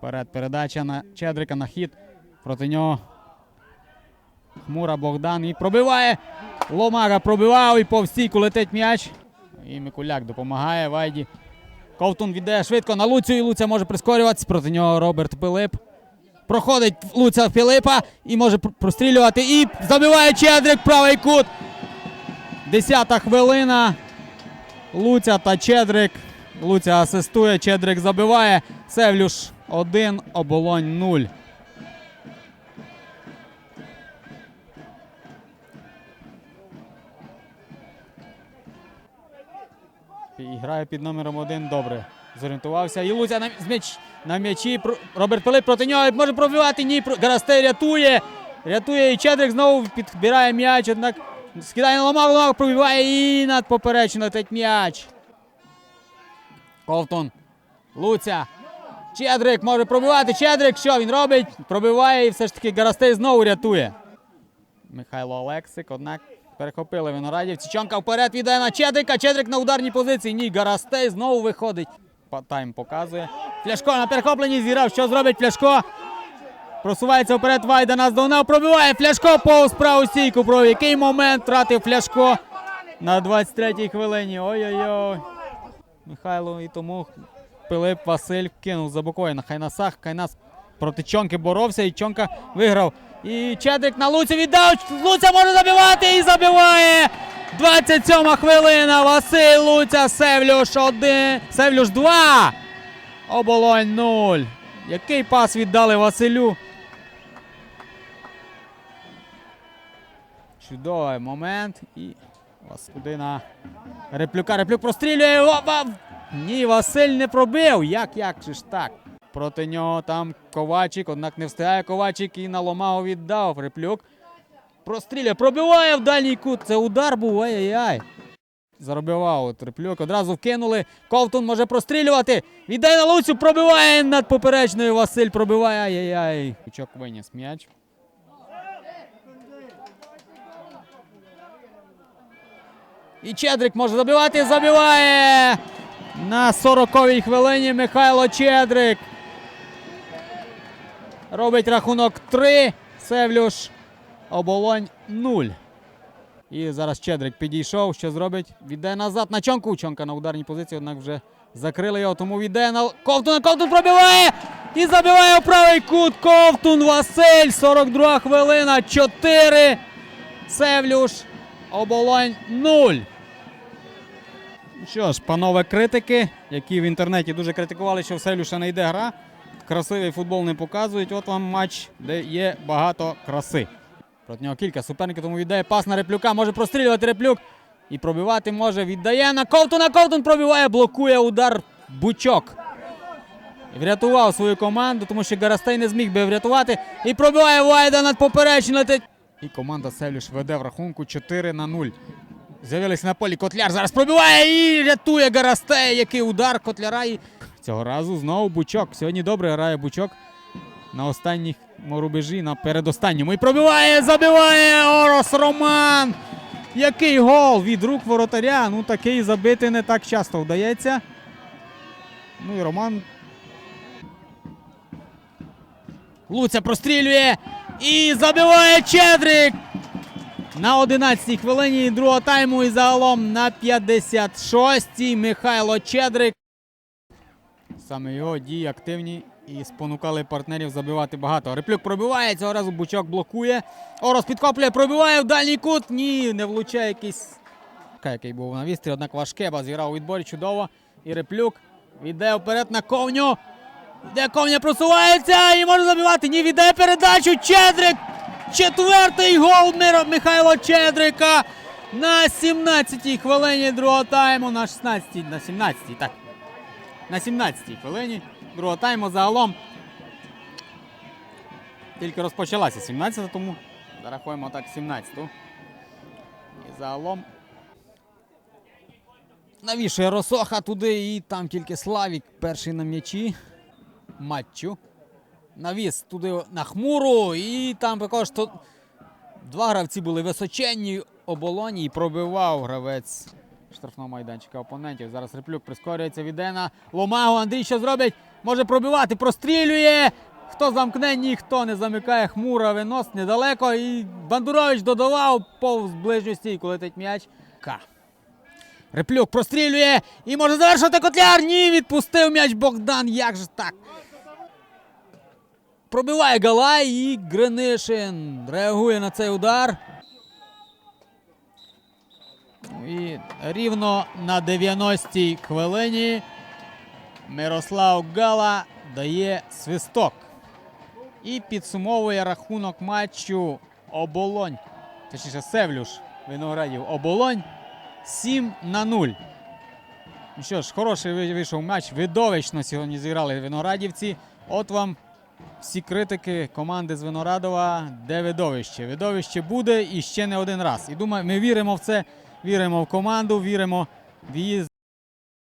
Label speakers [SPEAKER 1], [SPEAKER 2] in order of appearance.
[SPEAKER 1] Вперед передача на Чедрика на хід. Проти нього. Хмура Богдан і пробиває. Ломага пробивав і по стійку летить м'яч. І Микуляк допомагає Вайді. Ковтун віддає швидко на Луцю, і Луця може прискорюватися. Проти нього Роберт Пилип. Проходить Луця Філипа і може прострілювати. І забиває Чедрик правий кут. Десята хвилина. Луця та Чедрик. Луця асистує, Чедрик забиває. Севлюш 1, оболонь 0. І грає під номером 1 добре. Зорієнтувався. І Луця на, м'яч, на м'ячі. Роберт Пилип проти нього може пробивати. Ні, Гарастей рятує. Рятує і Чедрик знову підбирає м'яч. Однак скидає на ломагу, ломагу пробиває і над поперечину летить м'яч. Ковтун. Луця. Чедрик може пробивати. Чедрик, що він робить? Пробиває і все ж таки Гарастей знову рятує. Михайло Олексик, однак перехопили виноградівці. Чонка вперед віддає на Чедрика. Чедрик на ударній позиції. Ні, Гарастей знову виходить. Тайм показує. Фляшко на перехопленні зіграв. Що зробить Фляшко? Просувається вперед Вайда наздогнав. Пробиває Фляшко повз праву стійку. Про який момент втратив Фляшко на 23-й хвилині. Ой-ой-ой. Михайло і тому Пилип Василь кинув за бокою на Хайнасах. Хайнас проти Чонки боровся і Чонка виграв. І Чедрик на Луцю віддав. Луця може забивати і забиває. 27 хвилина. Василь Луця, Севлюш 1. Севлюш 2. Оболонь 0. Який пас віддали Василю? Чудовий момент. І Вас на Реплюка. Реплюк прострілює. Ні, Василь не пробив. Як, як же ж так? Проти нього там Ковачик, однак не встигає Ковачик і на Ломагу віддав. Реплюк. Прострілює, пробиває в дальній кут. Це удар був. Ай-яй-яй. Заробивав от Реплюк. Одразу вкинули. Ковтун може прострілювати. Віддає на Луцю, пробиває над поперечною. Василь пробиває. Ай-яй-яй. Кучок виніс м'яч. І Чедрик може забивати, забиває! На 40-й хвилині Михайло Чедрик. Робить рахунок 3. Севлюш. Оболонь 0. І зараз Чедрик підійшов. Що зробить? Віддає назад на чонку. Чонка на ударній позиції, однак вже закрили його, тому віддає на Ковтуна. Ковтун пробиває! І забиває у правий кут. Ковтун Василь. 42 хвилина. 4. Севлюш. Оболонь 0. Що ж, панове критики, які в інтернеті дуже критикували, що в Селюша не йде гра, красивий футбол не показують. От вам матч, де є багато краси. Проти нього кілька суперників, тому віддає пас на реплюка, може прострілювати реплюк і пробивати може. Віддає на ковтуна, ковтун пробиває, блокує удар Бучок. Врятував свою команду, тому що Гарастей не зміг би врятувати. І пробиває Вайда над поперечною. І команда Селюш веде в рахунку 4 на 0. З'явилися на полі Котляр. Зараз пробиває і рятує Гарастей. Який удар Котляра. І... Цього разу знову Бучок. Сьогодні добре грає Бучок на останніх рубежі, на передостанньому. І пробиває, забиває Орос Роман. Який гол від рук воротаря. Ну такий забити не так часто вдається. Ну і Роман. Луця прострілює і забиває Чедрик. На 11-й хвилині другого тайму і загалом на 56-й Михайло Чедрик. Саме його дії активні і спонукали партнерів забивати багато. Реплюк пробиває, цього разу Бучок блокує. Орос підкоплює, пробиває в дальній кут. Ні, не влучає якийсь. Який був на вістрі, однак важке, зіграв у відборі чудово. І Реплюк віддає вперед на ковню. Де ковня просувається і може забивати. Ні, віддає передачу. Чедрик. Четвертий гол Михайло Чедрика на 17-й хвилині другого тайму. На 16-й, на 17-й, так. На 17-й хвилині другого тайму загалом. Тільки розпочалася 17-та, тому зарахуємо так 17-ту. І загалом. Навішує Росоха туди і там тільки Славік перший на м'ячі. Матчу. Навіс туди на хмуру, і там також то... два гравці були височенні оболоні і пробивав гравець штрафного майданчика опонентів. Зараз Реплюк прискорюється від Дена. Ломагу Андрій що зробить? Може пробивати, прострілює. Хто замкне, ніхто не замикає хмура, винос недалеко. І Бандурович додавав повз ближню стійку летить м'яч. К. Реплюк прострілює і може завершити котляр. Ні, відпустив м'яч Богдан. Як же так? Пробиває Галай і Гринишин реагує на цей удар. Ну І рівно на 90-й хвилині Мирослав Гала дає свисток. І підсумовує рахунок матчу Оболонь. Точніше, Севлюш Виноградів Оболонь 7 на 0. Ну що ж, хороший вийшов матч. Видовищно сьогодні зіграли виноградівці. От вам всі критики команди з Виноградова, де видовище. Видовище буде і ще не один раз. І думаю, ми віримо в це, віримо в команду, віримо в її